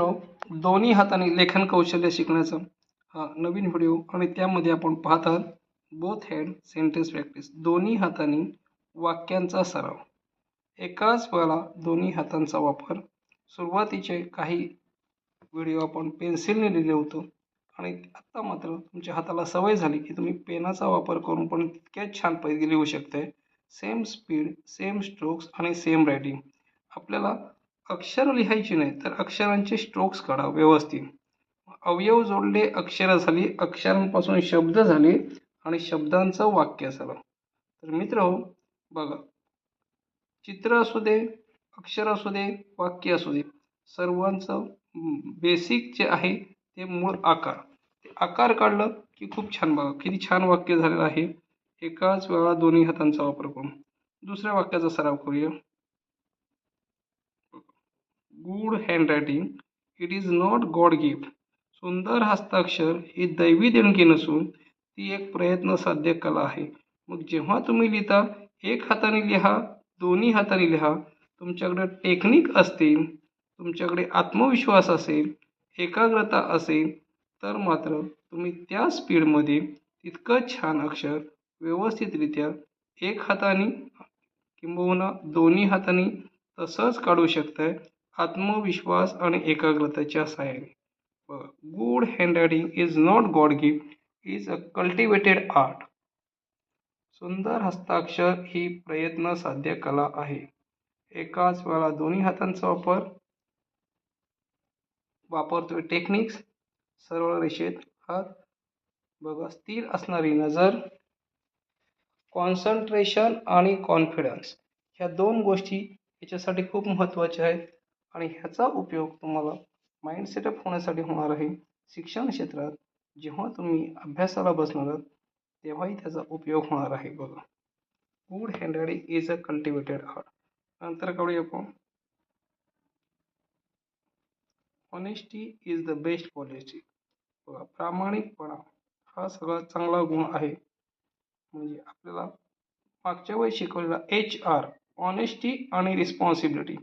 मित्रो दोन्ही हाताने लेखन कौशल्य शिकण्याचा हा नवीन व्हिडिओ आणि त्यामध्ये आपण पाहत आहात बोथ हँड सेंटेन्स प्रॅक्टिस दोन्ही हाताने वाक्यांचा सराव. एकाच वेळा दोन्ही हातांचा वापर. सुरुवातीचे काही व्हिडिओ आपण पेन्सिलने लिहिले होतो आणि आत्ता मात्र तुमच्या हाताला सवय झाली की तुम्ही पेनाचा वापर करून पण तितक्याच छान पैकी लिहू शकते सेम स्पीड सेम स्ट्रोक्स आणि सेम रायटिंग आपल्याला अक्षर लिहायची नाही तर अक्षरांचे स्ट्रोक्स काढा व्यवस्थित. अवयव जोडले अक्षरं झाली अक्षरांपासून शब्द झाले आणि शब्दांचं वाक्य झालं. तर मित्र बघा. चित्र असू दे अक्षर असू दे वाक्य असू दे सर्वांचं बेसिक जे आहे ते मूळ आकार. ते आकार काढलं की खूप छान बघा किती छान वाक्य झालेलं आहे. एकाच वेळा दोन्ही हातांचा वापर करून. दुसऱ्या वाक्याचा सराव करूया. Good handwriting it is not god gift सुंदर हस्ताक्षर ही दैवी देणगी नसून ती एक प्रयत्न साध्य कला आहे. मग जेव्हा तुम्ही लिहिता एक हाताने लिहा दोन्ही हाताने लिहा तुमच्याकडे टेक्निक असतील तुमच्याकडे आत्मविश्वास असेल एकाग्रता असेल तर मात्र तुम्ही त्या स्पीडमध्ये तितकं छान अक्षर व्यवस्थितरित्या एक हाताने किंबहुना दोन्ही हाताने तसंच काढू शकताय. आत्मविश्वास आणि एकाग्रतेच्या सहाय्याने. बघा good handwriting is not god gift is a cultivated art सुंदर हस्ताक्षर ही प्रयत्न साध्य कला आहे. एकाच वेळा दोन्ही हातांचा वापर. वापरतोय टेक्निक्स सरळ रेषेत हात. बघा स्थिर असणारी नजर. कॉन्सन्ट्रेशन आणि कॉन्फिडन्स ह्या दोन गोष्टी याच्यासाठी खूप महत्त्वाच्या आहेत. आणि ह्याचा उपयोग तुम्हाला माइंड सेटअप होण्यासाठी होणार आहे शिक्षण क्षेत्रात. जेव्हा तुम्ही अभ्यासाला बसणार आहात तेव्हाही त्याचा उपयोग होणार आहे बघा. Good handwriting is a cultivated art नंतर करूया आपण. Honesty is the best policy बघा प्रामाणिकपणा हा सगळ्यात चांगला गुण आहे. म्हणजे आपल्याला मागच्या वेळी शिकवलेला एच आर ऑनेस्टी आणि रिस्पॉन्सिबिलिटी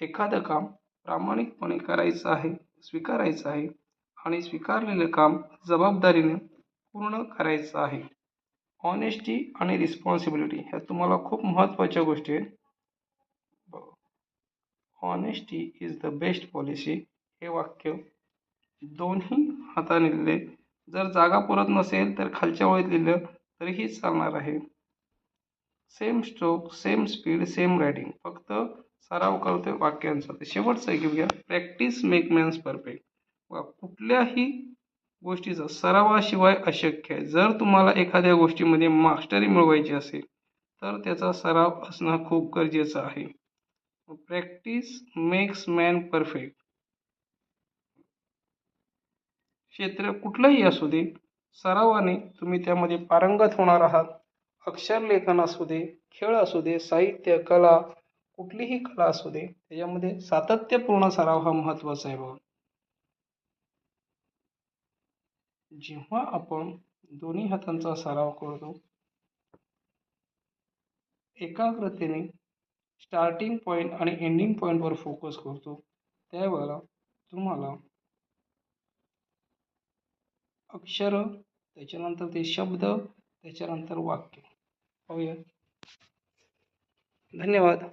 एखादं काम प्रामाणिकपणे करायचं आहे स्वीकारायचं आहे आणि स्वीकारलेलं काम जबाबदारीने पूर्ण करायचं आहे. ऑनेस्टी आणि रिस्पॉन्सिबिलिटी ह्या तुम्हाला खूप महत्त्वाच्या गोष्टी आहेत. Honesty is the best policy हे वाक्य दोन्ही हाताने लिहिले. जर जागा पुरत नसेल तर खालच्या वळीत लिहिलं तरीही चालणार आहे. Same stroke same speed same writing फक्त सराव करतोय वाक्यांचा. ते शेवटचं घेऊया प्रॅक्टिस मेक मॅन्स परफेक्ट कुठल्याही गोष्टीचा सरावाशिवाय अशक्य आहे. जर तुम्हाला एखाद्या गोष्टीमध्ये मास्टरी मिळवायची असेल तर त्याचा सराव असणं खूप गरजेचं आहे. प्रॅक्टिस मेक्स मॅन परफेक्ट क्षेत्र कुठलंही असू दे सरावाने तुम्ही त्यामध्ये पारंगत होणार आहात. अक्षरलेखन असू दे खेळ असू दे साहित्य कला कुठलीही कला असू दे त्याच्यामध्ये सातत्यपूर्ण सराव हा महत्त्वाचा आहे बघा. जेव्हा आपण दोन्ही हातांचा सराव करतो एकाग्रतेने स्टार्टिंग पॉईंट आणि एंडिंग पॉईंटवर फोकस करतो त्यावेळेला तुम्हाला अक्षर त्याच्यानंतर ते शब्द त्याच्यानंतर वाक्य. पाहूया धन्यवाद.